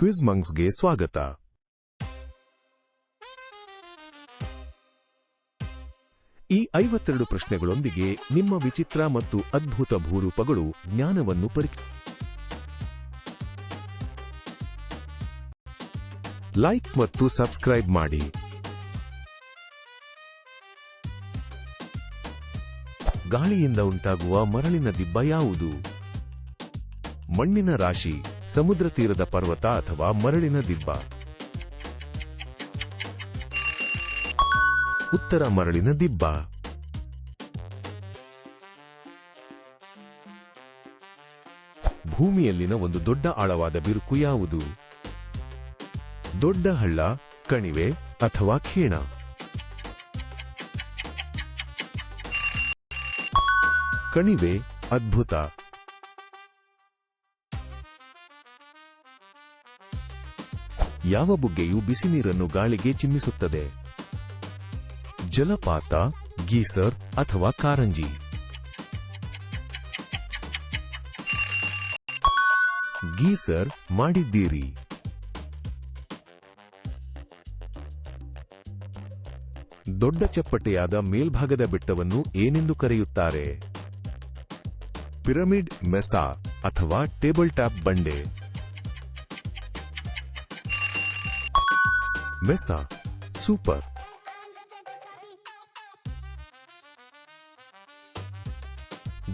Quiz ಮಂಗ್ಸ್ಗೆ ಸ್ವಾಗತ. ಈ ಐವತ್ತೆರಡು ಪ್ರಶ್ನೆಗಳೊಂದಿಗೆ ನಿಮ್ಮ ವಿಚಿತ್ರ ಮತ್ತು ಅದ್ಭುತ ಭೂರೂಪಗಳು ಜ್ಞಾನವನ್ನು ಪರಿ ಲೈಕ್ ಮತ್ತು ಸಬ್ಸ್ಕ್ರೈಬ್ ಮಾಡಿ. ಗಾಳಿಯಿಂದ ಉಂಟಾಗುವ ಮರಳಿನ ದಿಬ್ಬ ಯಾವುದು? ಮಣ್ಣಿನ ರಾಶಿ, ಸಮುದ್ರ ತೀರದ ಪರ್ವತ ಅಥವಾ ಮರಳಿನ ದಿಬ್ಬ. ಉತ್ತರ ಮರಳಿನ ದಿಬ್ಬ. ಭೂಮಿಯಲ್ಲಿನ ಒಂದು ದೊಡ್ಡ ಆಳವಾದ ಬಿರುಕು ಯಾವುದು? ದೊಡ್ಡ ಹಳ್ಳ, ಕಣಿವೆ ಅಥವಾ ಖೇಣ? ಕಣಿವೆ ಅದ್ಭುತ ಯಾವ ಬುಗ್ಗೆಯು ಬಿಸಿ ನೀರನ್ನು ಗಾಳಿಗೆ ಚಿಮ್ಮಿಸುತ್ತದೆ. ಜಲಪಾತ, ಗೀಸರ್ ಅಥವಾ ಕಾರಂಜಿ. ಗೀಸರ್ ಮಾಡಿದ್ದೀರಿ. ದೊಡ್ಡ ಚಪ್ಪಟೆಯಾದ ಮೇಲ್ಭಾಗದ ಬೆಟ್ಟವನ್ನು ಏನೆಂದು ಕರೆಯುತ್ತಾರೆ? ಪಿರಮಿಡ್, ಮೆಸಾ ಅಥವಾ ಟೇಬಲ್ ಟಾಪ್ ಬಂಡೆ. ಮೆಸಾ ಸೂಪರ್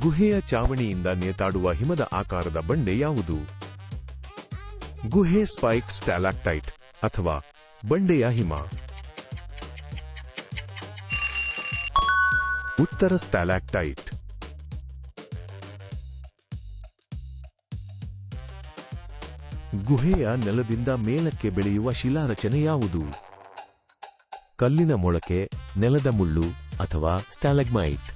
ಗುಹೆಯ ಚಾವಣಿಯಿಂದ ನೇತಾಡುವ ಹಿಮದ ಆಕಾರದ ಬಂಡೆ ಯಾವುದು? ಗುಹೆ ಸ್ಪೈಕ್ ಸ್ಟ್ಯಾಲಾಕ್ಟೈಟ್ ಅಥವಾ ಬಂಡೆಯ ಹಿಮ? ಉತ್ತರ ಸ್ಟ್ಯಾಲಾಕ್ಟೈಟ್ ಗುಹೆಯ ನೆಲದಿಂದ ಮೇಲಕ್ಕೆ ಬೆಳೆಯುವ ಶಿಲಾರಚನೆ ಯಾವುದು? ಕಲ್ಲಿನ ಮೊಳಕೆ ನೆಲದ ಮುಳ್ಳು ಅಥವಾ ಸ್ಟಾಲಗ್ಮೈಟ್?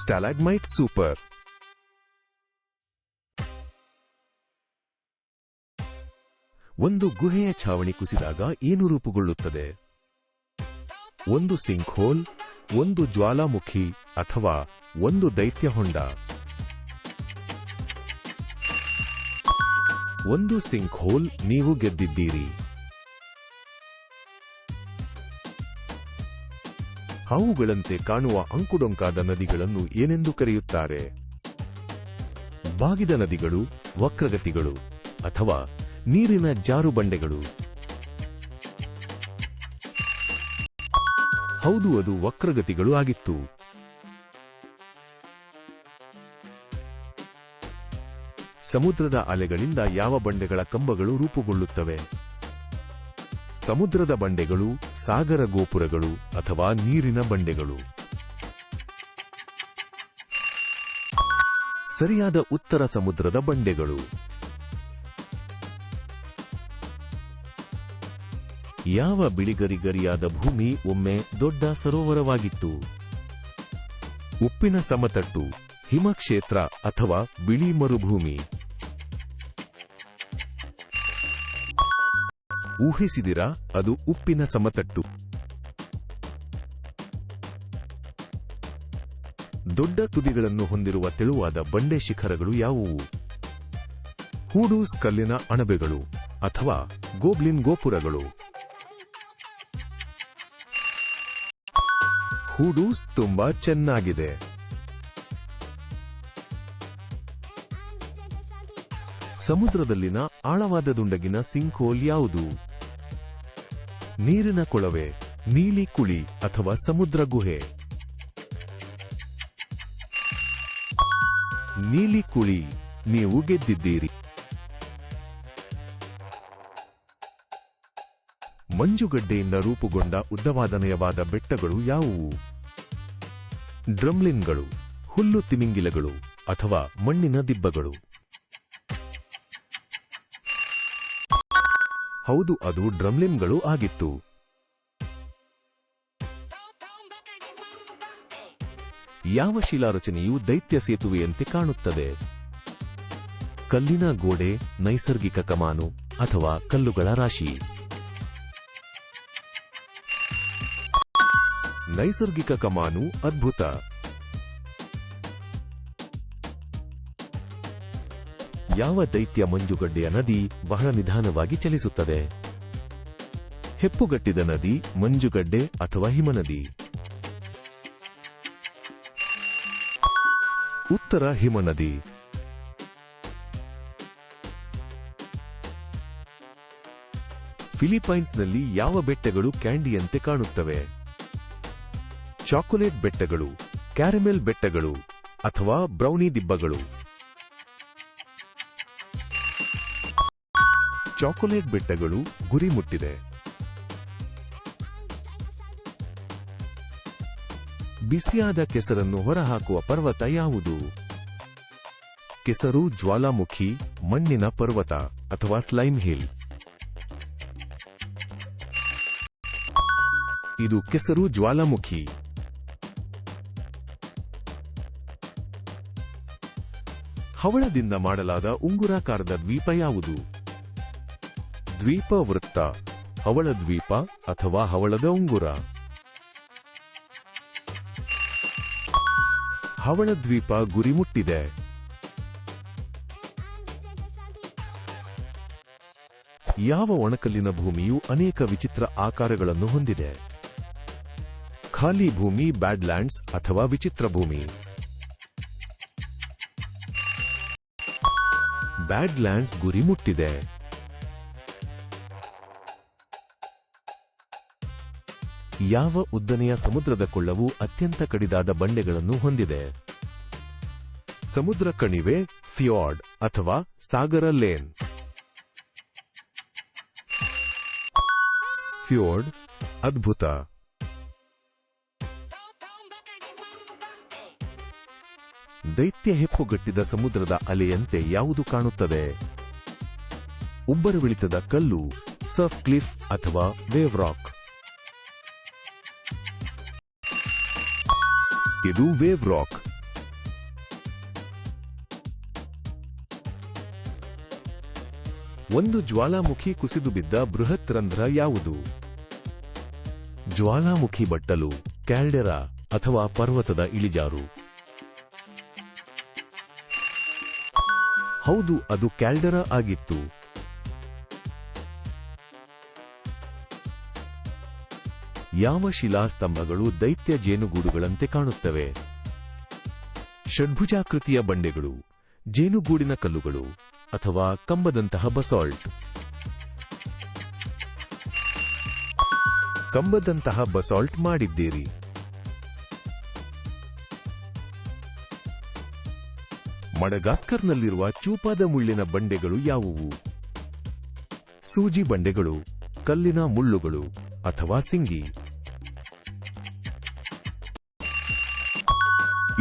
ಸ್ಟ್ಯಾಲಗ್ಮೈಟ್ ಸೂಪರ್. ಒಂದು ಗುಹೆಯ ಛಾವಣಿ ಕುಸಿದಾಗ ಏನು ರೂಪುಗೊಳ್ಳುತ್ತದೆ? ಒಂದು ಸಿಂಕ್ ಹೋಲ್ ಒಂದು ಜ್ವಾಲಾಮುಖಿ ಅಥವಾ ಒಂದು ದೈತ್ಯ ಹೊಂಡ ಒಂದು ಸಿಂಕ್ ಹೋಲ್ ನೀವು ಗೆದ್ದಿದ್ದೀರಿ. ಹಾವುಗಳಂತೆ ಕಾಣುವ ಅಂಕುಡೊಂಕಾದ ನದಿಗಳನ್ನು ಏನೆಂದು ಕರೆಯುತ್ತಾರೆ? ಬಾಗಿದ ನದಿಗಳು, ವಕ್ರಗತಿಗಳು ಅಥವಾ ನೀರಿನ ಜಾರುಬಂಡೆಗಳು? ಹೌದು, ಅದು ವಕ್ರಗತಿಗಳು ಆಗಿತ್ತು. ಸಮುದ್ರದ ಅಲೆಗಳಿಂದ ಯಾವ ಬಂಡೆಗಳ ಕಂಬಗಳು ರೂಪುಗೊಳ್ಳುತ್ತವೆ? ಸಮುದ್ರದ ಬಂಡೆಗಳು, ಸಾಗರ ಗೋಪುರಗಳು ಅಥವಾ ನೀರಿನ ಬಂಡೆಗಳು? ಸರಿಯಾದ ಉತ್ತರ ಸಮುದ್ರದ ಬಂಡೆಗಳು. ಯಾವ ಬಿಳಿಗರಿಗರಿಯಾದ ಭೂಮಿ ಒಮ್ಮೆ ದೊಡ್ಡ ಸರೋವರವಾಗಿತ್ತು? ಉಪ್ಪಿನ ಸಮತಟ್ಟು, ಹಿಮಕ್ಷೇತ್ರ ಅಥವಾ ಬಿಳಿ ಮರುಭೂಮಿ? ಊಹಿಸಿದಿರಾ? ಅದು ಉಪ್ಪಿನ ಸಮತಟ್ಟು. ದೊಡ್ಡ ತುದಿಗಳನ್ನು ಹೊಂದಿರುವ ತೆಳುವಾದ ಬಂಡೆ ಶಿಖರಗಳು ಯಾವುವು? ಹೂಡೂಸ್ ಕಲ್ಲಿನ ಅಣಬೆಗಳು ಅಥವಾ ಗೋಬ್ಲಿನ್ ಗೋಪುರಗಳು? ಹೂಡೂಸ್ ತುಂಬಾ ಚೆನ್ನಾಗಿದೆ. ಸಮುದ್ರದಲ್ಲಿನ ಆಳವಾದ ದುಂಡಗಿನ ಸಿಂಕೋಲ್ ಯಾವುದು? ನೀರಿನ ಕೊಳವೆ, ನೀಲಿ ಕುಳಿ ಅಥವಾ ಸಮುದ್ರ ಗುಹೆ? ನೀಲಿ ಕುಳಿ, ನೀವು ಗೆದ್ದಿದ್ದೀರಿ. ಮಂಜುಗಡ್ಡೆಯಿಂದ ರೂಪುಗೊಂಡ ಉದ್ದವಾದ ನಯವಾದ ಬೆಟ್ಟಗಳು ಯಾವುವು? ಡ್ರಮ್ಲಿನ್ಗಳು, ಹುಲ್ಲು ತಿಮಿಂಗಿಲಗಳು ಅಥವಾ ಮಣ್ಣಿನ ದಿಬ್ಬಗಳು? ಹೌದು, ಅದು ಡ್ರಮ್ಲಿನ್ಗಳು ಆಗಿತ್ತು. ಯಾವ ಶಿಲಾರಚನೆಯು ದೈತ್ಯ ಸೇತುವೆಯಂತೆ ಕಾಣುತ್ತದೆ? ಕಲ್ಲಿನ ಗೋಡೆ, ನೈಸರ್ಗಿಕ ಕಮಾನು ಅಥವಾ ಕಲ್ಲುಗಳ ರಾಶಿ? ನೈಸರ್ಗಿಕ ಕಮಾನು ಅದ್ಭುತ. ಯಾವ ದೈತ್ಯ ಮಂಜುಗಡ್ಡೆಯ ನದಿ ಬಹಳ ನಿಧಾನವಾಗಿ ಚಲಿಸುತ್ತದೆ? ಹೆಪ್ಪುಗಟ್ಟಿದ ನದಿ, ಮಂಜುಗಡ್ಡೆ ಅಥವಾ ಹಿಮನದಿ? ಉತ್ತರ ಹಿಮನದಿ. ಫಿಲಿಪೈನ್ಸ್ನಲ್ಲಿ ಯಾವ ಬೆಟ್ಟಗಳು ಕ್ಯಾಂಡಿಯಂತೆ ಕಾಣುತ್ತವೆ? ಚಾಕೊಲೇಟ್ ಬೆಟ್ಟಗಳು, ಕ್ಯಾರಮೆಲ್ ಬೆಟ್ಟಗಳು ಅಥವಾ ಬ್ರೌನಿ ದಿಬ್ಬಗಳು? ಚಾಕೊಲೇಟ್ ಬೆಟ್ಟಗಳು ಗುರಿ ಮುಟ್ಟಿದೆ. ಬಿಸಿಯಾದ ಕೆಸರನ್ನು ಹೊರಹಾಕುವ ಪರ್ವತ ಯಾವುದು? ಕೆಸರು ಜ್ವಾಲಾಮುಖಿ, ಮಣ್ಣಿನ ಪರ್ವತ ಅಥವಾ ಸ್ಲೈಮ್ ಹಿಲ್? ಇದು ಕೆಸರು ಜ್ವಾಲಾಮುಖಿ. ಹವಳದಿಂದ ಮಾಡಲಾದ ಉಂಗುರಾಕಾರದ ದ್ವೀಪ ಯಾವುದು? ದ್ವೀಪ ವೃತ್ತ. ಹವಳ ದ್ವೀಪ ಅಥವಾ ಹವಳದ ಉಂಗುರ. ಹವಳ ದ್ವೀಪ ಗುರಿ ಮುಟ್ಟಿದೆ ಯಾವ ಒಣಕಲ್ಲಿನ ಭೂಮಿಯು ಅನೇಕ ವಿಚಿತ್ರ ಆಕಾರಗಳನ್ನು ಹೊಂದಿದೆ? ಖಾಲಿ ಭೂಮಿ, ಬ್ಯಾಡ್ಲ್ಯಾಂಡ್ಸ್ ಅಥವಾ ವಿಚಿತ್ರ ಭೂಮಿ? ಬ್ಯಾಡ್ಲ್ಯಾಂಡ್ಸ್ ಗುರಿ ಮುಟ್ಟಿದೆ ಯಾವ ಉದ್ದನೆಯ ಸಮುದ್ರದ ಕೊಳ್ಳವು ಅತ್ಯಂತ ಕಡಿದಾದ ಬಂಡೆಗಳನ್ನು ಹೊಂದಿದೆ? ಸಮುದ್ರ ಕಣಿವೆ, ಫಿಯಾರ್ಡ್ ಅಥವಾ ಸಾಗರ ಲೇನ್? ಫ್ಯೋರ್ಡ್, ಅದ್ಭುತ. ದೈತ್ಯ ಹೆಪ್ಪುಗಟ್ಟಿದ ಸಮುದ್ರದ ಅಲೆಯಂತೆ ಯಾವುದು ಕಾಣುತ್ತದೆ? ಉಬ್ಬರವಿಳಿತದ ಕಲ್ಲು, ಸರ್ಫ್ ಕ್ಲಿಫ್ ಅಥವಾ ವೇವ್ ರಾಕ್ ಇದು ವೇವ್ ರಾಕ್. ಒಂದು ಜ್ವಾಲಾಮುಖಿ ಕುಸಿದು ಬಿದ್ದ ಬೃಹತ್ ರಂಧ್ರ ಯಾವುದು? ಜ್ವಾಲಾಮುಖಿ ಬಟ್ಟಲು, ಕ್ಯಾಲ್ಡೆರಾ ಅಥವಾ ಪರ್ವತದ ಇಳಿಜಾರು? ಹೌದು, ಅದು ಕ್ಯಾಲ್ಡೆರಾ ಆಗಿತ್ತು. ಯಾವ ಶಿಲಾಸ್ತಂಭಗಳು ದೈತ್ಯ ಜೇನುಗೂಡುಗಳಂತೆ ಕಾಣುತ್ತವೆ? ಷಡ್ಭುಜಾಕೃತಿಯ ಬಂಡೆಗಳು, ಜೇನುಗೂಡಿನ ಕಲ್ಲುಗಳು ಅಥವಾ ಕಂಬದಂತಹ ಬಸಾಲ್ಟ್. ಕಂಬದಂತಹ ಬಸಾಲ್ಟ್ ಮಾಡಿದ್ದೀರಿ. ಮಡಗಾಸ್ಕರ್ನಲ್ಲಿರುವ ಚೂಪಾದ ಮುಳ್ಳಿನ ಬಂಡೆಗಳು ಯಾವುವು? ಸೂಜಿ ಬಂಡೆಗಳು, ಕಲ್ಲಿನ ಮುಳ್ಳುಗಳು ಅಥವಾ ಸಿಂಗಿ.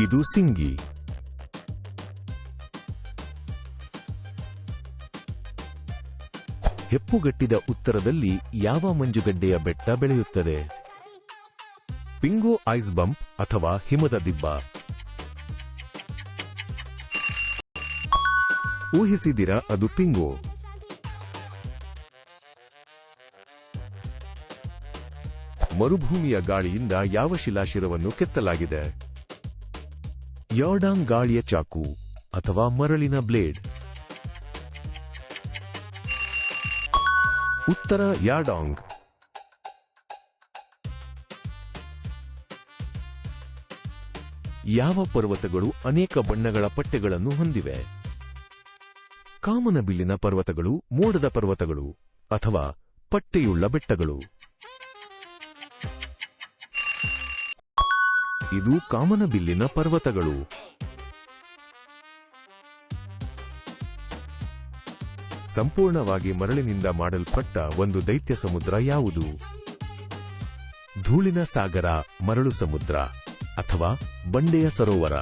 ಇದು ಸಿಂಗಿ. ಹೆಪ್ಪುಗಟ್ಟಿದ ಉತ್ತರದಲ್ಲಿ ಯಾವ ಮಂಜುಗಡ್ಡೆಯ ಬೆಟ್ಟ ಬೆಳೆಯುತ್ತದೆ? ಪಿಂಗೋ ಐಸ್ ಬಂಪ್ ಅಥವಾ ಹಿಮದ ದಿಬ್ಬ? ಊಹಿಸಿದಿರ ಅದು ಪಿಂಗೋ? ಮರುಭೂಮಿಯ ಗಾಳಿಯಿಂದ ಯಾವ ಶಿಲಾಶಿರವನ್ನು ಕೆತ್ತಲಾಗಿದೆ? ಯಾರ್ಡಾಂಗ್ ಗಾಳಿಯ ಚಾಕು ಅಥವಾ ಮರಳಿನ ಬ್ಲೇಡ್. ಉತ್ತರ ಯಾಡಾಂಗ್ ಯಾವ ಪರ್ವತಗಳು ಅನೇಕ ಬಣ್ಣಗಳ ಪಟ್ಟೆಗಳನ್ನು ಹೊಂದಿವೆ? ಕಾಮನಬಿಲ್ಲಿನ ಪರ್ವತಗಳು, ಮೋಡದ ಪರ್ವತಗಳು ಅಥವಾ ಪಟ್ಟೆಯುಳ್ಳ ಬೆಟ್ಟಗಳು. ಇದು ಕಾಮನಬಿಲ್ಲಿನ ಪರ್ವತಗಳು. ಸಂಪೂರ್ಣವಾಗಿ ಮರಳಿನಿಂದ ಮಾಡಲ್ಪಟ್ಟ ಒಂದು ದೈತ್ಯ ಸಮುದ್ರ ಯಾವುದು? ಧೂಳಿನ ಸಾಗರ, ಮರಳು ಸಮುದ್ರ, ಅಥವಾ ಬಂಡೆಯ ಸರೋವರ?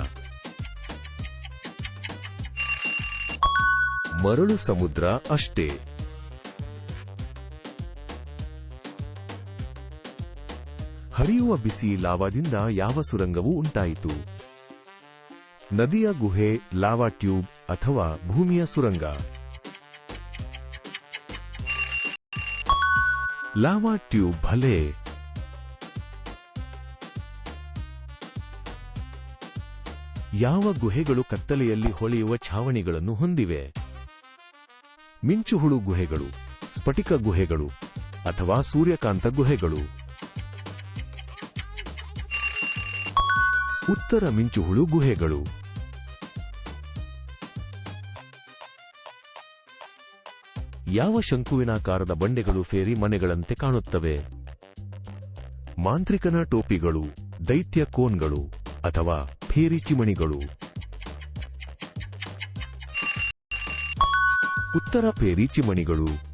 ಮರಳು ಸಮುದ್ರ ಅಷ್ಟೇ. ಹರಿಯುವ ಬಿಸಿ ಲಾವಾದಿಂದ ಯಾವ ಸುರಂಗವೂ ಉಂಟಾಯಿತು. ನದಿಯ ಗುಹೆ, ಲಾವಾ ಟ್ಯೂಬ್ ಅಥವಾ ಭೂಮಿಯ ಸುರಂಗ. ಲಾವಾ ಟ್ಯೂಬ್ ಭಲೆ. ಯಾವ ಗುಹೆಗಳು ಕತ್ತಲೆಯಲ್ಲಿ ಹೊಳೆಯುವ ಛಾವಣಿಗಳನ್ನು ಹೊಂದಿವೆ? ಮಿಂಚುಹುಳು ಗುಹೆಗಳು, ಸ್ಫಟಿಕ ಗುಹೆಗಳು ಅಥವಾ ಸೂರ್ಯಕಾಂತ ಗುಹೆಗಳು. ಉತ್ತರ ಮಿಂಚುಹುಳು ಗುಹೆಗಳು. ಯಾವ ಶಂಕುವಿನಾಕಾರದ ಬಂಡೆಗಳು ಫೇರಿ ಮನೆಗಳಂತೆ ಕಾಣುತ್ತವೆ? ಮಾಂತ್ರಿಕನ ಟೋಪಿಗಳು, ದೈತ್ಯ ಕೋನ್ಗಳು ಅಥವಾ ಫೇರಿ ಚಿಮಣಿಗಳು. ಉತ್ತರ ಫೇರಿ ಚಿಮಣಿಗಳು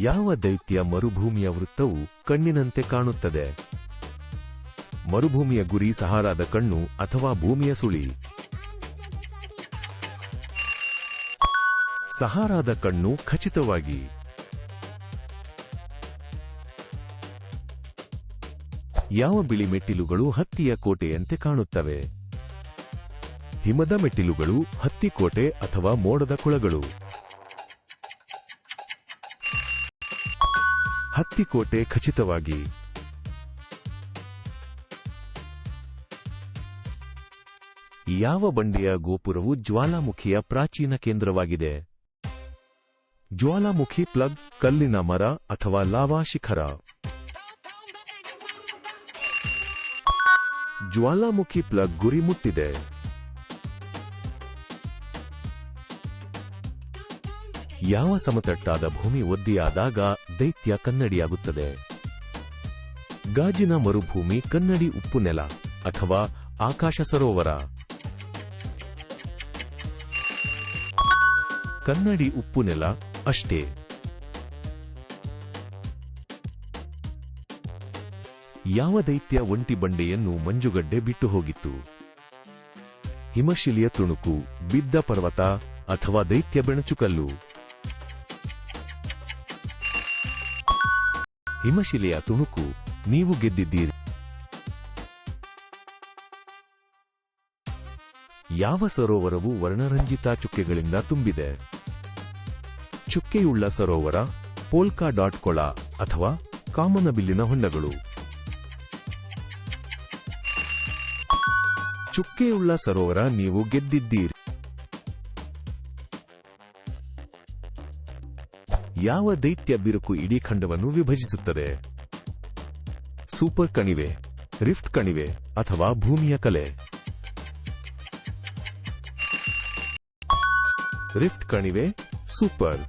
ಯಾವ ದೈತ್ಯ ಮರುಭೂಮಿಯ ವೃತ್ತವು ಕಣ್ಣಿನಂತೆ ಕಾಣುತ್ತದೆ? ಮರುಭೂಮಿಯ ಗುರಿ ಸಹಾರಾದ ಕಣ್ಣು ಅಥವಾ ಭೂಮಿಯ ಸುಳಿ? ಸಹಾರಾದ ಕಣ್ಣು ಖಚಿತವಾಗಿ. ಯಾವ ಬಿಳಿ ಮೆಟ್ಟಿಲುಗಳು ಹತ್ತಿಯ ಕೋಟೆಯಂತೆ ಕಾಣುತ್ತವೆ? ಹಿಮದ ಮೆಟ್ಟಿಲುಗಳು ಹತ್ತಿ ಕೋಟೆ ಅಥವಾ ಮೋಡದ ಕುಳಗಳು. ಹತ್ತಿಕೋಟೆ ಖಚಿತವಾಗಿ. ಯಾವ ಬಂಡೆಯ ಗೋಪುರವು ಜ್ವಾಲಾಮುಖಿಯ ಪ್ರಾಚೀನ ಕೇಂದ್ರವಾಗಿದೆ? ಜ್ವಾಲಾಮುಖಿ ಪ್ಲಗ್, ಕಲ್ಲಿನ ಮರ ಅಥವಾ ಲಾವಾ ಶಿಖರ? ಜ್ವಾಲಾಮುಖಿ ಪ್ಲಗ್ ಗುರಿ ಮುಟ್ಟಿದೆ. ಯಾವ ಸಮತಟ್ಟಾದ ಭೂಮಿ ಒದ್ದಿಯಾದಾಗ ದೈತ್ಯ ಕನ್ನಡಿಯಾಗುತ್ತದೆ. ಗಾಜಿನ ಮರುಭೂಮಿ ಕನ್ನಡಿ ಉಪ್ಪು ನೆಲ ಅಥವಾ ಆಕಾಶ ಸರೋವರ. ಕನ್ನಡಿ ಉಪ್ಪು ನೆಲ ಅಷ್ಟೇ. ಯಾವ ದೈತ್ಯ ಒಂಟಿ ಬಂಡೆಯನ್ನು ಮಂಜುಗಡ್ಡೆ ಬಿಟ್ಟು ಹೋಗಿತ್ತು? ಹಿಮಶಿಲಿಯ ತುಣುಕು, ಬಿದ್ದ ಪರ್ವತ ಅಥವಾ ದೈತ್ಯ ಬೆಣಚುಕಲ್ಲು? ಹಿಮಶಿಲೆಯ ತುಣುಕು, ನೀವು ಗೆದ್ದಿದ್ದೀರಿ. ಯಾವ ಸರೋವರವು ವರ್ಣರಂಜಿತ ಚುಕ್ಕೆಗಳಿಂದ ತುಂಬಿದೆ? ಚುಕ್ಕೆಯುಳ್ಳ ಸರೋವರ, ಪೋಲ್ಕಾ ಡಾಟ್ ಕೊಳ ಅಥವಾ ಕಾಮನಬಿಲ್ಲಿನ ಹೊಂಡಗಳು. ಚುಕ್ಕೆಯುಳ್ಳ ಸರೋವರ, ನೀವು ಗೆದ್ದಿದ್ದೀರಿ. ಯಾವ ದೈತ್ಯ ಬಿರುಕು ಇಡೀ ಖಂಡವನ್ನು ವಿಭಜಿಸುತ್ತದೆ? ಸೂಪರ್ ಕಣಿವೆ, ರಿಫ್ಟ್ ಕಣಿವೆ ಅಥವಾ ಭೂಮಿಯ ಕಲೆ? ರಿಫ್ಟ್ ಕಣಿವೆ, ಸೂಪರ್.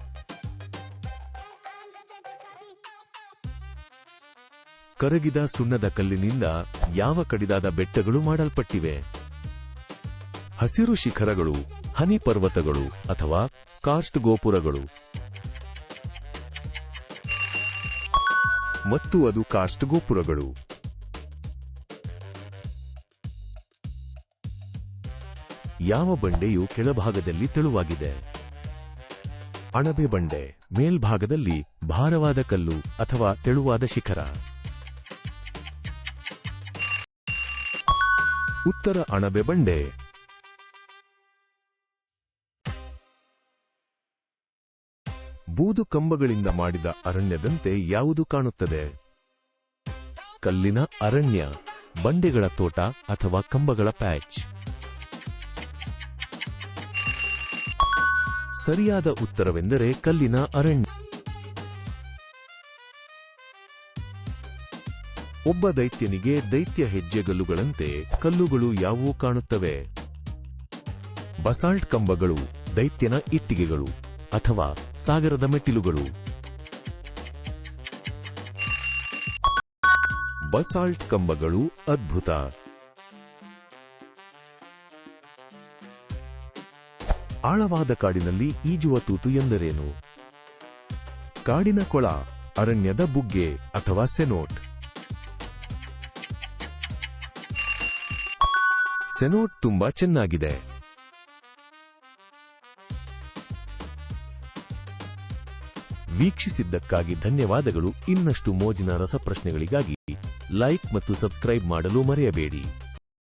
ಕರಗಿದ ಸುಣ್ಣದ ಕಲ್ಲಿನಿಂದ ಯಾವ ಕಡಿದಾದ ಬೆಟ್ಟಗಳು ಮಾಡಲ್ಪಟ್ಟಿವೆ? ಹಸಿರು ಶಿಖರಗಳು, ಹನಿ ಪರ್ವತಗಳು ಅಥವಾ ಕಾಸ್ಟ್ ಗೋಪುರಗಳು? ಮತ್ತು ಅದು ಕಾಸ್ಟ್ ಗೋಪುರಗಳು. ಯಾವ ಬಂಡೆಯು ಕೆಳಭಾಗದಲ್ಲಿ ತೆಳುವಾಗಿದೆ? ಅಣಬೆ ಬಂಡೆ, ಮೇಲ್ಭಾಗದಲ್ಲಿ ಭಾರವಾದ ಕಲ್ಲು ಅಥವಾ ತೆಳುವಾದ ಶಿಖರ. ಉತ್ತರ ಅಣಬೆ ಬಂಡೆ ಬೂದು ಕಂಬಗಳಿಂದ ಮಾಡಿದ ಅರಣ್ಯದಂತೆ ಯಾವುದು ಕಾಣುತ್ತದೆ? ಕಲ್ಲಿನ ಅರಣ್ಯ, ಬಂಡೆಗಳ ತೋಟ ಅಥವಾ ಕಂಬಗಳ ಪ್ಯಾಚ್. ಸರಿಯಾದ ಉತ್ತರವೆಂದರೆ ಕಲ್ಲಿನ ಅರಣ್ಯ. ಒಬ್ಬ ದೈತ್ಯನಿಗೆ ದೈತ್ಯ ಹೆಜ್ಜೆಗಲ್ಲುಗಳಂತೆ ಕಲ್ಲುಗಳು ಯಾವುವು ಕಾಣುತ್ತವೆ? ಬಸಾಲ್ಟ್ ಕಂಬಗಳು ದೈತ್ಯನ ಇಟ್ಟಿಗೆಗಳು. ಅಥವಾ ಸಾಗರದ ಮೆಟ್ಟಿಲುಗಳು. ಬಸಾಲ್ಟ್ ಕಂಬಗಳು ಅದ್ಭುತ. ಆಳವಾದ ಕಾಡಿನಲ್ಲಿ ಈಜುವ ತೂತು ಎಂದರೇನು? ಕಾಡಿನ ಕೊಳ, ಅರಣ್ಯದ ಬುಗ್ಗೆ ಅಥವಾ ಸೆನೋಟ್. ಸೆನೋಟ್ ತುಂಬಾ ಚೆನ್ನಾಗಿದೆ. ವೀಕ್ಷಿಸಿದ್ದಕ್ಕಾಗಿ ಧನ್ಯವಾದಗಳು. ಇನ್ನಷ್ಟು ಮೋಜಿನ ರಸಪ್ರಶ್ನೆಗಳಿಗಾಗಿ ಲೈಕ್ ಮತ್ತು ಸಬ್ಸ್ಕ್ರೈಬ್ ಮಾಡಲು ಮರೆಯಬೇಡಿ.